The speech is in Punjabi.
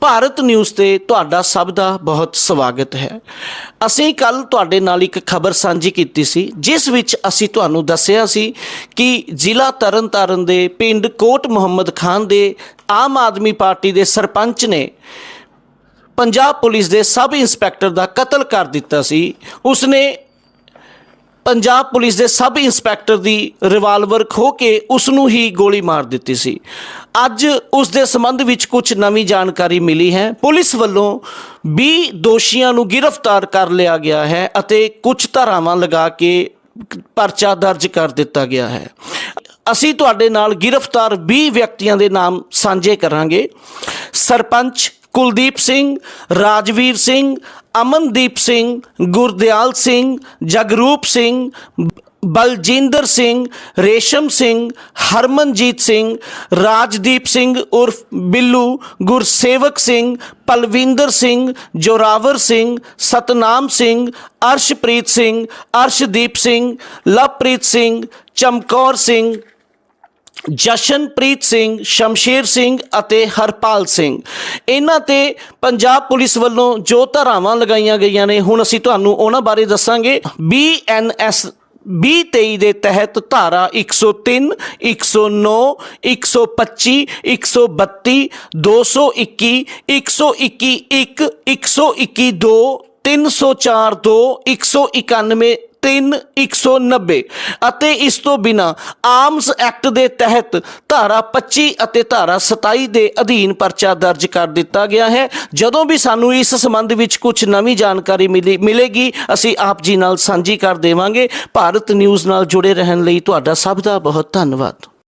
ਭਾਰਤ ਨਿਊਜ਼ ਤੇ ਤੁਹਾਡਾ ਸਭ ਦਾ ਬਹੁਤ ਸਵਾਗਤ ਹੈ। ਅਸੀਂ ਕੱਲ ਤੁਹਾਡੇ ਨਾਲ ਇੱਕ ਖਬਰ ਸਾਂਝੀ ਕੀਤੀ ਸੀ, ਜਿਸ ਵਿੱਚ ਅਸੀਂ ਤੁਹਾਨੂੰ ਦੱਸਿਆ ਸੀ ਕਿ ਜ਼ਿਲ੍ਹਾ ਤਰਨਤਾਰਨ ਦੇ ਪਿੰਡ ਕੋਟ ਮੁਹੰਮਦ ਖਾਨ ਦੇ ਆਮ ਆਦਮੀ ਪਾਰਟੀ ਦੇ ਸਰਪੰਚ ਨੇ ਪੰਜਾਬ ਪੁਲਿਸ ਦੇ ਸਬ ਇੰਸਪੈਕਟਰ ਦਾ ਕਤਲ ਕਰ ਦਿੱਤਾ ਸੀ। ਉਸਨੇ ਪੰਜਾਬ ਪੁਲਿਸ ਦੇ ਸਬ ਇੰਸਪੈਕਟਰ ਦੀ ਰਿਵਾਲਵਰ ਖੋ ਕੇ ਉਸ ਨੂੰ ਹੀ ਗੋਲੀ ਮਾਰ ਦਿੱਤੀ ਸੀ। ਅੱਜ ਉਸ ਦੇ ਸੰਬੰਧ ਵਿੱਚ ਕੁਝ ਨਵੀਂ ਜਾਣਕਾਰੀ ਮਿਲੀ ਹੈ। ਪੁਲਿਸ ਵੱਲੋਂ 20 ਦੋਸ਼ੀਆਂ ਨੂੰ ਗ੍ਰਿਫਤਾਰ ਕਰ ਲਿਆ ਗਿਆ ਹੈ ਅਤੇ ਕੁਝ ਧਾਰਾਵਾਂ ਲਗਾ ਕੇ ਪਰਚਾ ਦਰਜ ਕਰ ਦਿੱਤਾ ਗਿਆ ਹੈ। ਅਸੀਂ ਤੁਹਾਡੇ ਨਾਲ ਗ੍ਰਿਫਤਾਰ 20 ਵਿਅਕਤੀਆਂ ਦੇ ਨਾਮ ਸਾਂਝੇ ਕਰਾਂਗੇ। ਸਰਪੰਚ ਕੁਲਦੀਪ ਸਿੰਘ ਰਾਜਵੀਰ ਸਿੰਘ ਅਮਨਦੀਪ ਸਿੰਘ ਗੁਰਦਿਆਲ ਸਿੰਘ ਜਗਰੂਪ ਸਿੰਘ ਬ- ਬਲਜਿੰਦਰ ਸਿੰਘ ਰੇਸ਼ਮ ਸਿੰਘ ਹਰਮਨਜੀਤ ਸਿੰਘ ਰਾਜਦੀਪ ਸਿੰਘ ਉਰਫ ਬਿੱਲੂ ਗੁਰਸੇਵਕ ਸਿੰਘ ਪਲਵਿੰਦਰ ਸਿੰਘ ਜੋਰਾਵਰ ਸਿੰਘ ਸਤਨਾਮ ਸਿੰਘ ਅਰਸ਼ਪ੍ਰੀਤ ਸਿੰਘ ਅਰਸ਼ਦੀਪ ਸਿੰਘ ਲਵਪ੍ਰੀਤ ਸਿੰਘ ਚਮਕੌਰ ਸਿੰਘ ਜਸ਼ਨਪ੍ਰੀਤ ਸਿੰਘ, ਸ਼ਮਸ਼ੇਰ ਸਿੰਘ ਅਤੇ ਹਰਪਾਲ ਸਿੰਘ। ਇਹਨਾਂ ਤੇ ਪੰਜਾਬ ਪੁਲਿਸ ਵੱਲੋਂ ਜੋ ਧਾਰਾਵਾਂ ਲਗਾਈਆਂ ਗਈਆਂ ਨੇ, ਹੁਣ ਅਸੀਂ ਤੁਹਾਨੂੰ ਉਹਨਾਂ ਬਾਰੇ ਦੱਸਾਂਗੇ। ਬੀਐਨਐਸ 2023 ਦੇ ਤਹਿਤ ਧਾਰਾ 103 109 125 132 221 121 1 121 2 304 2 191 3 190 ਅਤੇ ਇਸ ਤੋਂ ਬਿਨਾ ਆਰਮਸ ਐਕਟ ਦੇ ਤਹਿਤ ਧਾਰਾ 25 ਅਤੇ ਧਾਰਾ 27 ਦੇ ਅਧੀਨ ਪਰਚਾ ਦਰਜ ਕਰ ਦਿੱਤਾ ਗਿਆ ਹੈ। ਜਦੋਂ ਵੀ ਸਾਨੂੰ ਇਸ ਸੰਬੰਧ ਵਿੱਚ ਕੁਝ ਨਵੀਂ ਜਾਣਕਾਰੀ ਮਿਲੀ, ਮਿਲੇਗੀ, ਅਸੀਂ ਆਪ ਜੀ ਨਾਲ ਸਾਂਝੀ ਕਰ ਦੇਵਾਂਗੇ। ਭਾਰਤ ਨਿਊਜ਼ ਨਾਲ ਜੁੜੇ ਰਹਿਣ ਲਈ ਤੁਹਾਡਾ ਸਭ ਦਾ ਬਹੁਤ ਧੰਨਵਾਦ।